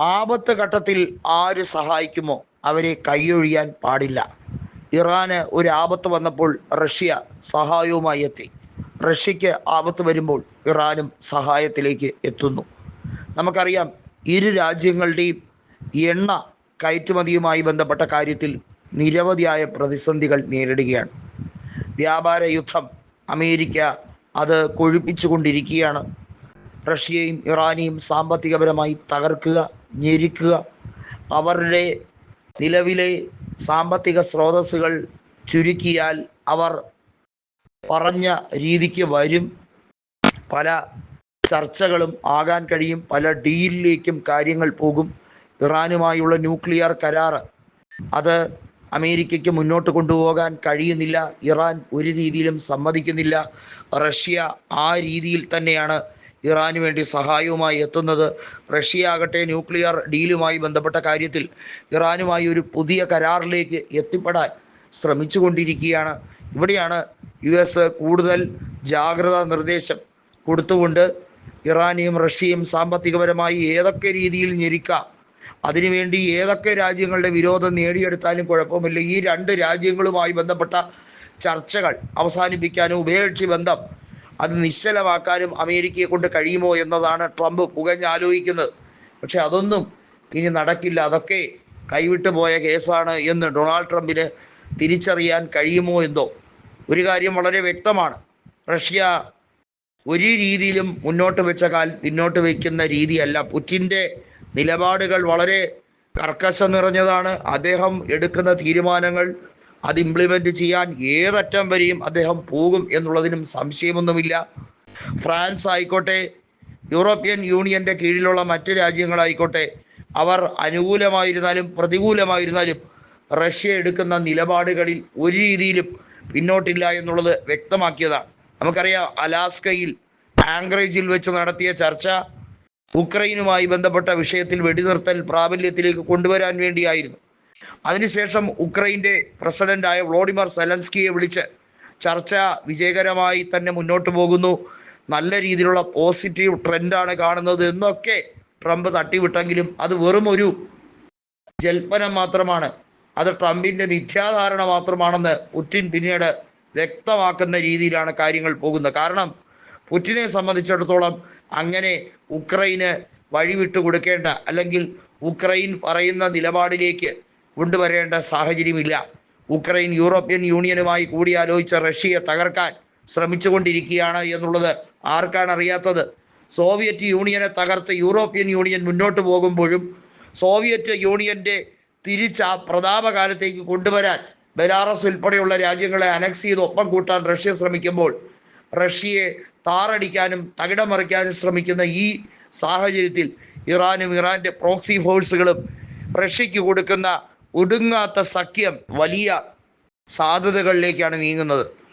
ആപത്ത് ഘട്ടത്തിൽ ആര് സഹായിക്കുമോ അവരെ കൈയൊഴിയാൻ പാടില്ല. ഇറാന് ഒരു ആപത്ത് വന്നപ്പോൾ റഷ്യ സഹായവുമായി എത്തി. റഷ്യക്ക് ആപത്ത് വരുമ്പോൾ ഇറാനും സഹായത്തിലേക്ക് എത്തുന്നു. നമുക്കറിയാം ഇരു രാജ്യങ്ങളുടെയും എണ്ണ കയറ്റുമതിയുമായി ബന്ധപ്പെട്ട കാര്യത്തിൽ നിരവധിയായ പ്രതിസന്ധികൾ നേരിടുകയാണ്. വ്യാപാര യുദ്ധം അമേരിക്ക അത് കൊഴുപ്പിച്ചുകൊണ്ടിരിക്കുകയാണ്. റഷ്യയും ഇറാനിയും സാമ്പത്തികപരമായി തകർക്കുക ഞെരുക്കുക. അവരുടെ നിലവിലെ സാമ്പത്തിക സ്രോതസ്സുകൾ ചുരുക്കിയാൽ അവർ പറഞ്ഞ രീതിക്ക് വരും. പല ചർച്ചകളും ആകാൻ കഴിയും. പല ഡീലിലേക്കും കാര്യങ്ങൾ പോകും. ഇറാനുമായുള്ള ന്യൂക്ലിയർ കരാർ അത് അമേരിക്കയ്ക്ക് മുന്നോട്ട് കൊണ്ടുപോകാൻ കഴിയുന്നില്ല. ഇറാൻ ഒരു രീതിയിലും സമ്മതിക്കുന്നില്ല. റഷ്യ ആ രീതിയിൽ തന്നെയാണ് ഇറാന് വേണ്ടി സഹായവുമായി എത്തുന്നത് റഷ്യ ആകട്ടെ ന്യൂക്ലിയർ ഡീലുമായി ബന്ധപ്പെട്ട കാര്യത്തിൽ ഇറാനുമായി ഒരു പുതിയ കരാറിലേക്ക് എത്തിപ്പെടാൻ ശ്രമിച്ചുകൊണ്ടിരിക്കുകയാണ്. ഇവിടെയാണ് യു എസ് കൂടുതൽ ജാഗ്രതാ നിർദ്ദേശം കൊടുത്തുകൊണ്ട് ഇറാനെയും റഷ്യയും സാമ്പത്തികപരമായി ഏതൊക്കെ രീതിയിൽ ഞെരിക്കാം അതിനുവേണ്ടി ഏതൊക്കെ രാജ്യങ്ങളുടെ വിരോധം നേടിയെടുത്താലും കുഴപ്പമില്ല. ഈ രണ്ട് രാജ്യങ്ങളുമായി ബന്ധപ്പെട്ട ചർച്ചകൾ അവസാനിപ്പിക്കാനും ഉഭയകക്ഷി ബന്ധം അത് നിശ്ചലമാക്കാനും അമേരിക്കയെ കൊണ്ട് കഴിയുമോ എന്നതാണ് ട്രംപ് പുകഞ്ഞാലോചിക്കുന്നത്. പക്ഷെ അതൊന്നും ഇനി നടക്കില്ല. അതൊക്കെ കൈവിട്ടു പോയ കേസാണ് എന്ന് ഡൊണാൾഡ് ട്രംപിന് തിരിച്ചറിയാൻ കഴിയുമോ എന്തോ. ഒരു കാര്യം വളരെ വ്യക്തമാണ്. റഷ്യ ഒരു രീതിയിലും മുന്നോട്ട് വെച്ച കാൽ പിന്നോട്ട് വയ്ക്കുന്ന രീതിയല്ല. പുറ്റിന്റെ നിലപാടുകൾ വളരെ കർക്കശം നിറഞ്ഞതാണ്. അദ്ദേഹം എടുക്കുന്ന തീരുമാനങ്ങൾ അത് ഇംപ്ലിമെന്റ് ചെയ്യാൻ ഏതറ്റം വരെയും അദ്ദേഹം പോകും എന്നുള്ളതിനും സംശയമൊന്നുമില്ല. ഫ്രാൻസ് ആയിക്കോട്ടെ യൂറോപ്യൻ യൂണിയന്റെ കീഴിലുള്ള മറ്റ് രാജ്യങ്ങളായിക്കോട്ടെ അവർ അനുകൂലമായിരുന്നാലും പ്രതികൂലമായിരുന്നാലും റഷ്യ എടുക്കുന്ന നിലപാടുകളിൽ ഒരു രീതിയിലും പിന്നോട്ടില്ല എന്നുള്ളത് വ്യക്തമാക്കിയതാണ്. നമുക്കറിയാം അലാസ്കയിൽ ആംഗ്രേജിൽ വെച്ച് നടത്തിയ ചർച്ച ഉക്രൈനുമായി ബന്ധപ്പെട്ട വിഷയത്തിൽ വെടിനിർത്തൽ പ്രാബല്യത്തിലേക്ക് കൊണ്ടുവരാൻ വേണ്ടിയായിരുന്നു. അതിനുശേഷം ഉക്രൈന്റെ പ്രസിഡന്റായ വ്ളോഡിമർ സെലൻസ്കിയെ വിളിച്ച് ചർച്ച വിജയകരമായി തന്നെ മുന്നോട്ട് പോകുന്നു. നല്ല രീതിയിലുള്ള പോസിറ്റീവ് ട്രെൻഡാണ് കാണുന്നത് എന്നൊക്കെ ട്രംപ് തട്ടിവിട്ടെങ്കിലും അത് വെറും ഒരു ജൽപ്പനം മാത്രമാണ്. അത് ട്രംപിന്റെ മിഥ്യാധാരണ മാത്രമാണെന്ന് പുടിൻ പിന്നീട് വ്യക്തമാക്കുന്ന രീതിയിലാണ് കാര്യങ്ങൾ പോകുന്നത്. കാരണം പുടിനെ സംബന്ധിച്ചിടത്തോളം അങ്ങനെ ഉക്രൈന് വഴിവിട്ട് കൊടുക്കേണ്ട അല്ലെങ്കിൽ ഉക്രൈൻ പറയുന്ന നിലപാടിലേക്ക് കൊണ്ടുവരേണ്ട സാഹചര്യമില്ല. ഉക്രൈൻ യൂറോപ്യൻ യൂണിയനുമായി കൂടിയാലോചിച്ച റഷ്യയെ തകർക്കാൻ ശ്രമിച്ചുകൊണ്ടിരിക്കുകയാണ് എന്നുള്ളത് ആർക്കാണ് അറിയാത്തത് സോവിയറ്റ് യൂണിയനെ തകർത്ത് യൂറോപ്യൻ യൂണിയൻ മുന്നോട്ട് പോകുമ്പോഴും സോവിയറ്റ് യൂണിയന്റെ തിരിച്ച പ്രതാപകാലത്തേക്ക് കൊണ്ടുവരാൻ ബെലാറസ് ഉൾപ്പെടെയുള്ള രാജ്യങ്ങളെ അനക്സ് ചെയ്ത് ഒപ്പം കൂട്ടാൻ റഷ്യ ശ്രമിക്കുമ്പോൾ റഷ്യയെ താറടിക്കാനും തകിടമറിക്കാനും ശ്രമിക്കുന്ന ഈ സാഹചര്യത്തിൽ ഇറാനും ഇറാന്റെ പ്രോക്സി ഫോഴ്സുകളും റഷ്യക്ക് കൊടുക്കുന്ന ഒടുങ്ങാത്ത സഖ്യം വലിയ സാധ്യതകളിലേക്കാണ് നീങ്ങുന്നത്.